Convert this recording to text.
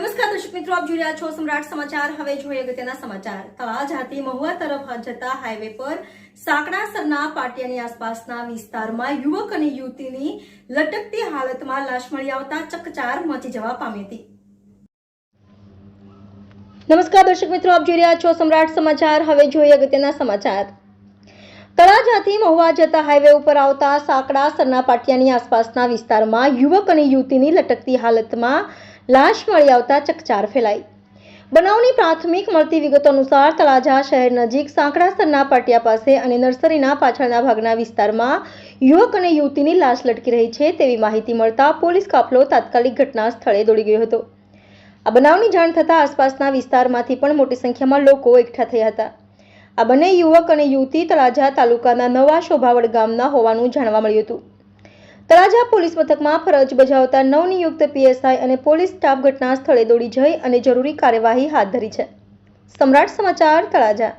નમસ્કાર દર્શક મિત્રો, આપ જોઈ રહ્યા છો સમ્રાટ સમાચાર. હવે જોઈએ અગત્યના સમાચાર. તળાજાથી મહુવા તરફ જતા હાઈવે પર સાંકડાસરના પાટિયાની આસપાસના વિસ્તારમાં યુવક અને યુવતીની લટકતી હાલતમાં લાશ મળી આવતા ચકચાર મચી જવા પામી હતી. નમસ્કાર દર્શક મિત્રો, આપ જોઈ રહ્યા છો સમ્રાટ સમાચાર. હવે જોઈએ અગત્યના સમાચાર. તળાજાથી મહુવા જતા હાઈવે ઉપર આવતા સાંકડા, સરના પાટિયાની આસપાસના વિસ્તારમાં યુવક અને યુવતીની લટકતી હાલતમાં લાશ મળી આવતા ચકચાર ફેલાઈ. બનાવની પ્રાથમિક મળતી વિગતો અનુસાર તળાજા શહેર નજીક સાંકડા, સરના પાટિયા પાસે અને નર્સરીના પાછળના ભાગના વિસ્તારમાં યુવક અને યુવતીની લાશ લટકી રહી છે તેવી માહિતી મળતા પોલીસ કાફલો તાત્કાલિક ઘટના સ્થળે દોડી ગયો હતો. આ બનાવની જાણ થતાં આસપાસના વિસ્તારમાંથી પણ મોટી સંખ્યામાં લોકો એકઠા થયા હતા. આ બંને યુવક અને યુવતી તળાજા તાલુકાના નવા શોભાવડ ગામના હોવાનું જાણવા મળ્યું હતું. તળાજા પોલીસ મથકમાં ફરજ બજાવતા નવનિયુક્ત પીએસઆઈ અને પોલીસ સ્ટાફ ઘટના સ્થળે દોડી જઈ અને જરૂરી કાર્યવાહી હાથ ધરી છે. સમ્રાટ સમાચાર તળાજા.